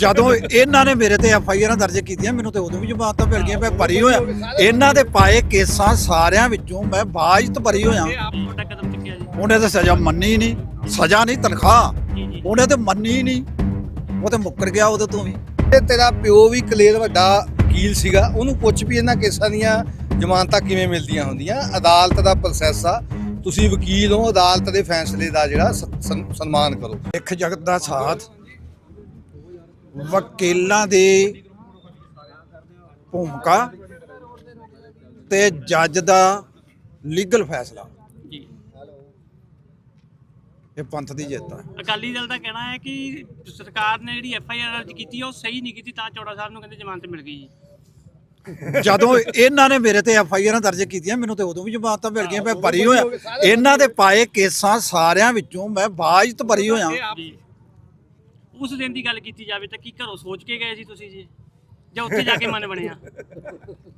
ਜਦੋਂ ਇਹਨਾਂ ਨੇ ਮੇਰੇ ਤੇ ਐਫ ਆਈ ਆਰਾਂ ਦਰਜ ਕੀਤੀਆਂ ਮੈਨੂੰ ਤੇ ਉਦੋਂ ਵੀ ਜ਼ਮਾਨਤਾਂ ਮਿਲ ਗਈਆਂ ਮੈਂ ਬਰੀ ਹੋਇਆ। ਇਹਨਾਂ ਦੇ ਪਾਏ ਕੇਸਾਂ ਸਾਰਿਆਂ ਵਿੱਚੋਂ ਮੈਂ ਬਾਜਤ ਬਰੀ ਹੋਇਆ। ਇਹ ਆਪ ਵੱਡਾ ਕਦਮ ਚੁੱਕਿਆ ਜੀ? ਉਹਨੇ ਤੇ ਸਜ਼ਾ ਮੰਨੀ ਨਹੀਂ ਸਜ਼ਾ ਨਹੀਂ ਤਨਖਾਹ। ਉਹਨੇ ਤੇ ਮੰਨੀ ਨਹੀਂ। ਉਹ ਤੇ ਮੁੱਕਰ ਗਿਆ ਉਹਦੇ ਤੋਂ ਵੀ। ਤੇ ਤੇਰਾ ਪਿਓ ਵੀ ਕਲੇਰ ਵੱਡਾ ਵਕੀਲ ਸੀਗਾ ਉਹਨੂੰ ਪੁੱਛ ਵੀ ਇਹਨਾਂ ਕੇਸਾਂ ਦੀਆਂ ਜ਼ਮਾਨਤਾਂ ਕਿਵੇਂ ਮਿਲਦੀਆਂ ਹੁੰਦੀਆਂ? ਅਦਾਲਤ ਦਾ ਪ੍ਰੋਸੈਸ ਆ। ਤੁਸੀਂ ਵਕੀਲ ਹੋ ਅਦਾਲਤ ਦੇ ਫੈਸਲੇ ਦਾ ਜਿਹੜਾ ਸਨਮਾਨ ਕਰੋ। ਸਿੱਖ ਜਗਤ ਦਾ ਸਾਥ ਵਕੀਲਾਂ ਦੀ ਭੂਮਿਕਾ ਤੇ ਜੱਜ ਦਾ ਲੀਗਲ ਫੈਸਲਾ। ਜੀ। ਇਹ ਪੰਥ ਦੀ ਜਿੱਤ ਹੈ ਅਕਾਲੀ ਦਲ ਦਾ ਕਹਿਣਾ ਹੈ ਕਿ ਸਰਕਾਰ ਨੇ ਜਿਹੜੀ ਐਫ ਆਈ ਆਰ ਦਰਜ ਕੀਤੀ ਉਹ ਸਹੀ ਨਹੀਂ ਕੀਤੀ ਤਾਂ ਚੌੜਾ ਸਾਹਿਬ ਨੂੰ ਕਹਿੰਦੇ ਜ਼ਮਾਨਤ ਮਿਲ ਗਈ ਜੀ। ਜਦੋਂ ਇਹਨਾਂ ਨੇ ਮੇਰੇ ਤੇ ਐਫ ਆਈ ਆਰਾਂ ਦਰਜ ਕੀਤੀਆਂ ਮੈਨੂੰ ਤੇ ਉਦੋਂ ਵੀ ਜ਼ਮਾਨਤਾਂ ਮਿਲ ਗਈਆਂ ਮੈਂ ਬਰੀ ਹੋਇਆ। ਇਹਨਾਂ ਦੇ ਪਾਏ ਕੇਸਾਂ ਸਾਰਿਆਂ ਵਿੱਚੋਂ ਮੈਂ ਬਾਜਤ ਬਰੀ ਹੋਇਆ। ਜੀ। ਉਸ ਦਿਨ ਦੀ ਗੱਲ ਕੀਤੀ ਜਾਵੇ ਤਾਂ ਕੀ ਘਰੋਂ ਸੋਚ ਕੇ ਗਏ ਸੀ ਤੁਸੀਂ ਜੀ ਜਾਂ ਉੱਥੇ ਜਾ ਕੇ ਮਨ ਬਣਿਆ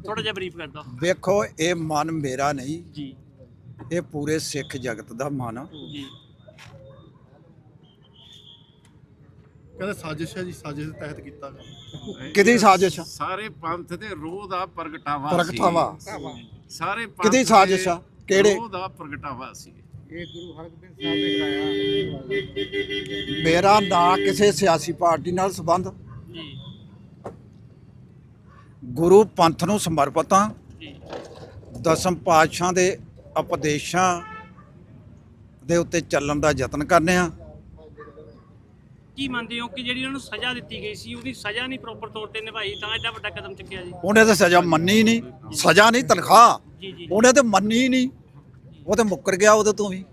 ਥੋੜਾ ਜਿਹਾ ਬਰੀਫ ਕਰ ਦਿਓ ਵੇਖੋ ਇਹ ਮਨ ਮੇਰਾ ਨਹੀਂ ਜੀ ਇਹ ਪੂਰੇ ਸਿੱਖ ਜਗਤ ਦਾ ਮਨ ਆ। ਜੀ ਕਹਿੰਦੇ ਸਾਜ਼ਿਸ਼ ਹੈ ਜੀ ਸਾਜ਼ਿਸ਼ ਦੇ ਤਹਿਤ ਕੀਤਾ ਗਿਆ ਕਿਹਦੀ ਸਾਜ਼ਿਸ਼ ਆ? ਸਾਰੇ ਪੰਥ ਦੇ ਰੋਹ ਦਾ ਪ੍ਰਗਟਾਵਾ ਪ੍ਰਗਟਾਵਾ ਸੀ। ਸਾਰੇ ਪੰਥ ਕਿਹਦੀ ਸਾਜ਼ਿਸ਼ ਆ? ਦੇ ਕਿਹੜੇ? ਰੋਹ ਦਾ ਪ੍ਰਗਟਾਵਾ ਸੀ ਮੇਰਾ ਨਾਂ ਕਿਸੇ ਸਿਆਸੀ ਪਾਰਟੀ ਨਾਲ ਸੰਬੰਧ। ਗੁਰੂ ਪੰਥ ਨੂੰ ਸਮਰਪਿਤ ਹਾਂ ਦਸਮ ਪਾਤਸ਼ਾਹ ਦੇ ਉਪਦੇਸ਼ਾਂ ਦੇ ਉੱਤੇ ਚੱਲਣ ਦਾ ਯਤਨ ਕਰਨੇ ਆ। ਕੀ ਮੰਨਦੇ ਹੋ ਕਿ ਜਿਹੜੀ ਉਹਨਾਂ ਨੂੰ ਸਜ਼ਾ ਦਿੱਤੀ ਗਈ ਸੀ ਉਹਦੀ ਸਜ਼ਾ ਨਹੀਂ ਪ੍ਰੋਪਰ ਤੌਰ ਤੇ ਨਿਭਾਈ ਤਾਂ ਐਡਾ ਵੱਡਾ ਕਦਮ ਚੁੱਕਿਆ ਜੀ? ਉਹਨੇ ਤੇ ਸਜ਼ਾ ਮੰਨੀ ਨਹੀਂ। ਸਜ਼ਾ ਨਹੀਂ ਤਨਖਾਹ। ਉਹਨੇ ਤੇ ਮੰਨੀ ਨਹੀਂ। ਉਹ ਤੇ ਮੁੱਕਰ ਗਿਆ ਉਹਦੇ ਤੋਂ ਵੀ।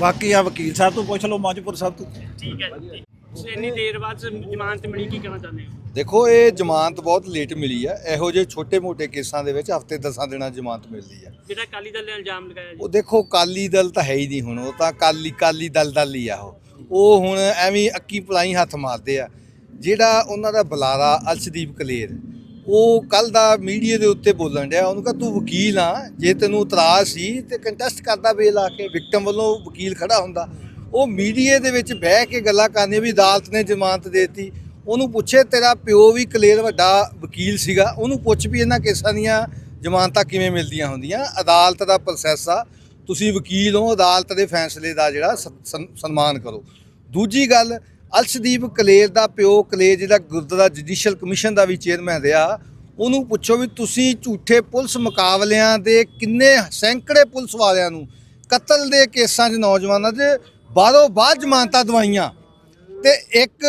ਬਾਕੀ ਆ ਵਕੀਲ ਸਾਹਿਬ ਤੋਂ ਪੁੱਛ ਲਓ ਮਾਝਪੁਰ ਸਾਹਿਬ ਤੋਂ। ਠੀਕ ਹੈ ਜੀ। ਤੁਸੀਂ ਇੰਨੀ ਦੇਰ ਬਾਅਦ ਜ਼ਮਾਨਤ ਮਿਲੀ ਕੀ ਕਹਿਣਾ ਚਾਹੁੰਦੇ ਹੋ? ਦੇਖੋ ਇਹ ਜ਼ਮਾਨਤ ਬਹੁਤ ਲੇਟ ਮਿਲੀ ਆ। ਇਹੋ ਜਿਹੇ ਛੋਟੇ-ਮੋਟੇ ਕੇਸਾਂ ਦੇ ਵਿੱਚ ਹਫ਼ਤੇ 10 ਦਿਨਾਂ ਜ਼ਮਾਨਤ ਮਿਲਦੀ ਆ। ਜਿਹੜਾ ਅਕਾਲੀ ਦਲ ਨੇ ਇਲਜ਼ਾਮ ਲਗਾਇਆ ਜੀ। ਉਹ ਦੇਖੋ ਕਾਲੀ ਦਲ ਤਾਂ ਹੈ ਹੀ ਨਹੀਂ ਹੁਣ। ਉਹ ਤਾਂ ਕਾਲੀ ਕਾਲੀ ਦਲ ਦਲ ਹੀ ਆ ਉਹ। ਉਹ ਹੁਣ ਐਵੇਂ ਅੱਕੀ ਪਲਾਈ ਹੱਥ ਮਾਰਦੇ ਆ। ਜਿਹੜਾ ਉਹਨਾਂ ਦਾ ਬੁਲਾਰਾ ਅਰਸ਼ਦੀਪ ਕਲੇਰ ਉਹ ਕੱਲ ਦਾ ਮੀਡੀਆ ਦੇ ਉੱਤੇ ਬੋਲਣ ਡਿਆ, ਉਹਨੂੰ ਕਹਾ ਤੂੰ ਵਕੀਲ ਆ, ਜੇ ਤੈਨੂੰ ਇਤਰਾਜ਼ ਸੀ ਤੇ ਕੰਟੈਸਟ ਕਰਦਾ ਬੇਲ ਆ ਕੇ ਵਿਕਟਮ ਵੱਲੋਂ ਵਕੀਲ ਖੜਾ ਹੁੰਦਾ। ਉਹ ਮੀਡੀਆ ਦੇ ਵਿੱਚ ਬਹਿ ਕੇ ਗੱਲਾਂ ਕਰਨੀਆਂ ਵੀ ਅਦਾਲਤ ਨੇ ਜ਼ਮਾਨਤ ਦੇਤੀ। ਉਹਨੂੰ ਪੁੱਛੇ, ਤੇਰਾ ਪਿਓ ਵੀ ਕਲੇਰ ਵੱਡਾ ਵਕੀਲ ਸੀਗਾ। ਉਹਨੂੰ ਪੁੱਛ ਵੀ ਇਹਨਾਂ ਕੇਸਾਂ ਦੀਆਂ ਜ਼ਮਾਨਤਾਂ ਕਿਵੇਂ ਮਿਲਦੀਆਂ ਹੁੰਦੀਆਂ? ਅਦਾਲਤ ਦਾ ਪ੍ਰੋਸੈਸ ਆ। ਤੁਸੀਂ ਵਕੀਲ ਹੋ, ਅਦਾਲਤ ਦੇ ਫੈਸਲੇ ਦਾ ਜਿਹੜਾ ਸ- ਸਨ- ਸਨਮਾਨ ਕਰੋ। ਦੂਜੀ ਗੱਲ ਅਲਸ਼ਦੀਪ ਕਲੇਰ ਦਾ ਪਿਓ, ਕਲੇਰ ਜਿਹੜਾ ਗੁਰਦੁਆਰਾ ਜੁਡੀਸ਼ੀਅਲ ਕਮਿਸ਼ਨ ਦਾ ਵੀ ਚੇਅਰਮੈਨ ਰਿਹਾ, ਉਹਨੂੰ ਪੁੱਛੋ ਵੀ ਤੁਸੀਂ ਝੂਠੇ ਪੁਲਿਸ ਮੁਕਾਬਲਿਆਂ ਦੇ ਕਿੰਨੇ ਸੈਂਕੜੇ ਪੁਲਿਸ ਵਾਲਿਆਂ ਨੂੰ ਕਤਲ ਦੇ ਕੇਸਾਂ 'ਚ ਨੌਜਵਾਨਾਂ 'ਚ ਬਾਹਰੋਂ ਬਾਹਰ ਜ਼ਮਾਨਤਾਂ ਦਵਾਈਆਂ ਤੇ ਇੱਕ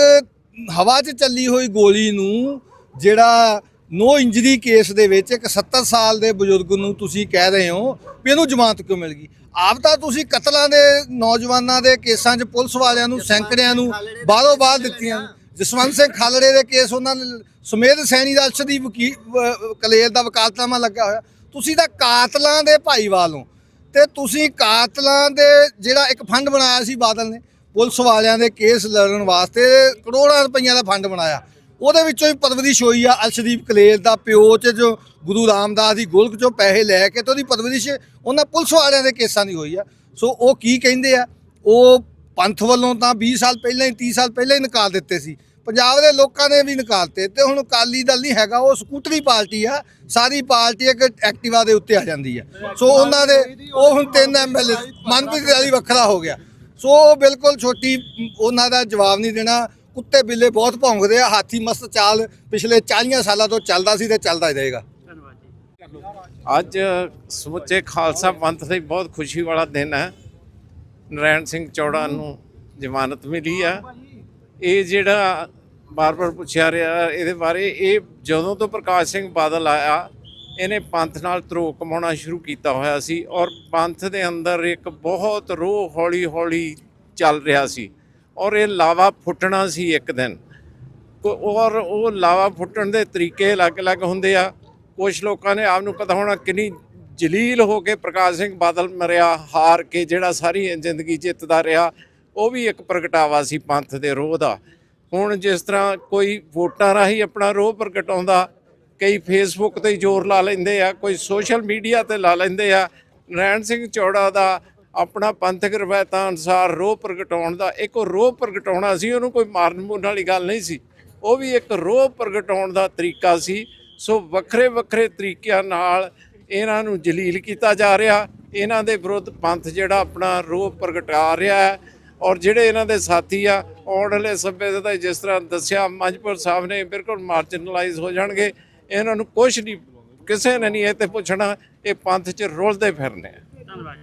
ਹਵਾ 'ਚ ਚੱਲੀ ਹੋਈ ਗੋਲੀ ਨੂੰ ਜਿਹੜਾ ਨੋ ਇੰਜਰੀ ਕੇਸ ਦੇ ਵਿੱਚ ਇੱਕ 70 ਸਾਲ ਦੇ ਬਜ਼ੁਰਗ ਨੂੰ ਤੁਸੀਂ ਕਹਿ ਰਹੇ ਹੋ ਵੀ ਇਹਨੂੰ ਜ਼ਮਾਨਤ ਕਿਉਂ ਮਿਲ ਗਈ? ਆਪ ਤਾਂ ਤੁਸੀਂ ਕਤਲਾਂ ਦੇ ਨੌਜਵਾਨਾਂ ਦੇ ਕੇਸਾਂ 'ਚ ਪੁਲਿਸ ਵਾਲਿਆਂ ਨੂੰ ਸੈਂਕੜਿਆਂ ਨੂੰ ਬਾਹਰੋਂ ਬਾਹਰ ਦਿੱਤੀਆਂ। ਜਸਵੰਤ ਸਿੰਘ ਖਾਲੜੇ ਦੇ ਕੇਸ ਉਹਨਾਂ ਨੇ ਸੁਮੇਧ ਸੈਣੀ ਦਾ ਅਰਸ਼ਦੀਪ ਵਕੀ ਵ- ਕਲੇਰ ਦਾ ਵਕਾਲਤਨਾਮਾ ਲੱਗਾ ਹੋਇਆ। ਤੁਸੀਂ ਤਾਂ ਕਾਤਲਾਂ ਦੇ ਭਾਈਵਾਲ ਹੋ ਤੇ ਤੁਸੀਂ ਕਾਤਲਾਂ ਦੇ ਜਿਹੜਾ ਇੱਕ ਫੰਡ ਬਣਾਇਆ ਸੀ ਬਾਦਲ ਨੇ ਪੁਲਿਸ ਵਾਲਿਆਂ ਦੇ ਕੇਸ ਲੜਨ ਵਾਸਤੇ ਕਰੋੜਾਂ ਰੁਪਈਆ ਦਾ ਫੰਡ ਬਣਾਇਆ। ਉਹਦੇ ਵਿੱਚੋਂ ਹੀ ਪਰਵਰਿਸ਼ ਹੋਈ ਆ ਅਰਸ਼ਦੀਪ ਕਲੇਰ ਦਾ ਪਿਓ ਚ ਜੋ ਗੁਰੂ ਰਾਮਦਾਸ ਦੀ ਗੋਲਕ ਚੋਂ ਪੈਸੇ ਲੈ ਕੇ ਤੇ ਉਹਦੀ ਪਰਵਰਿਸ਼ ਉਹਨਾਂ ਪੁਲਿਸ ਵਾਲਿਆਂ ਦੇ ਕੇਸਾਂ ਦੀ ਹੋਈ ਆ। ਸੋ ਉਹ ਕੀ ਕਹਿੰਦੇ ਆ? ਉਹ ਪੰਥ ਵੱਲੋਂ ਤਾਂ 20 ਸਾਲ ਪਹਿਲਾਂ ਹੀ 30 ਸਾਲ ਪਹਿਲਾਂ ਹੀ ਨਿਕਾਲ ਦਿੱਤੇ ਸੀ। ਪੰਜਾਬ ਦੇ ਲੋਕਾਂ ਨੇ ਵੀ ਨਿਕਾਲਤੇ ਤੇ ਹੁਣ ਅਕਾਲੀ ਦਲ ਨਹੀਂ ਹੈਗਾ, ਉਹ ਸਕੂਟਰੀ ਪਾਰਟੀ ਆ। ਸਾਰੀ ਪਾਰਟੀ ਇੱਕ ਐਕਟਿਵਾ ਦੇ ਉੱਤੇ ਆ ਜਾਂਦੀ ਆ। ਸੋ ਉਹਨਾਂ ਦੇ ਉਹ ਹੁਣ ਤਿੰਨ ਐਮਐਲਏ ਮਨਪ੍ਰੀਤ ਵਾਲੀ ਵੱਖਰਾ ਹੋ ਗਿਆ। ਸੋ ਉਹ ਬਿਲਕੁਲ ਛੋਟੀ, ਉਹਨਾਂ ਦਾ ਜਵਾਬ ਨਹੀਂ ਦੇਣਾ। ਕੁੱਤੇ ਬਿੱਲੇ ਬਹੁਤ ਭੌਂਕਦੇ ਆ, ਹਾਥੀ ਮਸਤ ਚਾਲ ਪਿਛਲੇ 40 ਸਾਲਾਂ ਤੋਂ ਚੱਲਦਾ ਸੀ ਤੇ ਚੱਲਦਾ ਹੀ ਰਹੇਗਾ। ਧੰਨਵਾਦ ਅੱਜ ਸਮੁੱਚੇ ਖਾਲਸਾ ਪੰਥ ਲਈ ਬਹੁਤ ਖੁਸ਼ੀ ਵਾਲਾ ਦਿਨ ਹੈ। ਨਰੈਣ ਸਿੰਘ ਚੌੜਾ ਨੂੰ ਜ਼ਮਾਨਤ ਮਿਲੀ ਆ। ਇਹ ਜਿਹੜਾ ਬਾਰ-ਬਾਰ ਪੁੱਛਿਆ ਰਿਹਾ ਇਹਦੇ ਬਾਰੇ, ਇਹ ਜਦੋਂ ਤੋਂ ਪ੍ਰਕਾਸ਼ ਸਿੰਘ ਬਾਦਲ ਆਇਆ, ਇਹਨੇ ਪੰਥ ਨਾਲ ਧਰੋ ਕਮਾਉਣਾ ਸ਼ੁਰੂ ਕੀਤਾ ਹੋਇਆ ਸੀ ਔਰ ਪੰਥ ਦੇ ਅੰਦਰ ਇੱਕ ਬਹੁਤ ਰੋਹ ਹੌਲੀ-ਹੌਲੀ ਚੱਲ ਰਿਹਾ ਸੀ। ਔਰ ਇਹ ਲਾਵਾ ਫੁੱਟਣਾ ਸੀ ਇੱਕ ਦਿਨ। ਕੋ- ਔਰ ਉਹ ਲਾਵਾ ਫੁੱਟਣ ਦੇ ਤਰੀਕੇ ਅਲੱਗ-ਅਲੱਗ ਹੁੰਦੇ ਆ। ਕੁਝ ਲੋਕਾਂ ਨੇ ਆਪ ਨੂੰ ਪਤਾ ਹੋਣਾ ਕਿੰਨੀ ਜਲੀਲ ਹੋ ਕੇ ਪ੍ਰਕਾਸ਼ ਸਿੰਘ ਬਾਦਲ ਮਰਿਆ, ਹਾਰ ਕੇ ਜਿਹੜਾ ਸਾਰੀ ਜ਼ਿੰਦਗੀ ਜਿੱਤਦਾ ਰਿਹਾ, ਉਹ ਵੀ ਇੱਕ ਪ੍ਰਗਟਾਵਾ ਸੀ ਪੰਥ ਦੇ ਰੋਹ ਦਾ। ਹੁਣ ਜਿਸ ਤਰ੍ਹਾਂ ਕੋਈ ਵੋਟਾਂ ਰਾਹੀਂ ਆਪਣਾ ਰੋਹ ਪ੍ਰਗਟਾਉਂਦਾ, ਕਈ ਫੇਸਬੁੱਕ ਤੇ ਜ਼ੋਰ ਲਾ ਲੈਂਦੇ ਆ, ਕੋਈ ਸੋਸ਼ਲ ਮੀਡੀਆ ਤੇ ਲਾ ਲੈਂਦੇ ਆ, ਨਰੈਣ ਸਿੰਘ ਚੌੜਾ ਦਾ ਆਪਣਾ ਪੰਥਕ ਰਵਾਇਤਾਂ ਅਨੁਸਾਰ ਰੋਹ ਪ੍ਰਗਟਾਉਣ ਦਾ, ਇੱਕ ਉਹ ਰੋਹ ਪ੍ਰਗਟਾਉਣਾ ਸੀ, ਉਹਨੂੰ ਕੋਈ ਮਾਰਨ ਮੂਰਨ ਵਾਲੀ ਗੱਲ ਨਹੀਂ ਸੀ। ਉਹ ਵੀ ਇੱਕ ਰੋਹ ਪ੍ਰਗਟਾਉਣ ਦਾ ਤਰੀਕਾ ਸੀ। ਸੋ ਵੱਖਰੇ ਵੱਖਰੇ ਤਰੀਕਿਆਂ ਨਾਲ ਇਹਨਾਂ ਨੂੰ ਜਲੀਲ ਕੀਤਾ ਜਾ ਰਿਹਾ। ਇਹਨਾਂ ਦੇ ਵਿਰੁੱਧ ਪੰਥ ਜਿਹੜਾ ਆਪਣਾ ਰੋਹ ਪ੍ਰਗਟਾ ਰਿਹਾ ਹੈ। ਔਰ ਜਿਹੜੇ ਇਹਨਾਂ ਦੇ ਸਾਥੀ ਆ, ਆਉਣ ਵਾਲੇ ਸਭੇ ਦਾ ਜਿਸ ਤਰ੍ਹਾਂ ਦੱਸਿਆ ਮੰਜਪੁਰ ਸਾਹਿਬ ਨੇ ਬਿਲਕੁਲ ਮਾਰਜਨਲਾਈਜ਼ ਹੋ ਜਾਣਗੇ। ਇਹਨਾਂ ਨੂੰ ਕੁਝ ਨਹੀਂ, ਕਿਸੇ ਨੇ ਨਹੀਂ ਇਹ ਤੇ ਪੁੱਛਣਾ, ਇਹ ਪੰਥ 'ਚ ਰੁਲਦੇ ਫਿਰਨੇ ਧੰਨਵਾਦ।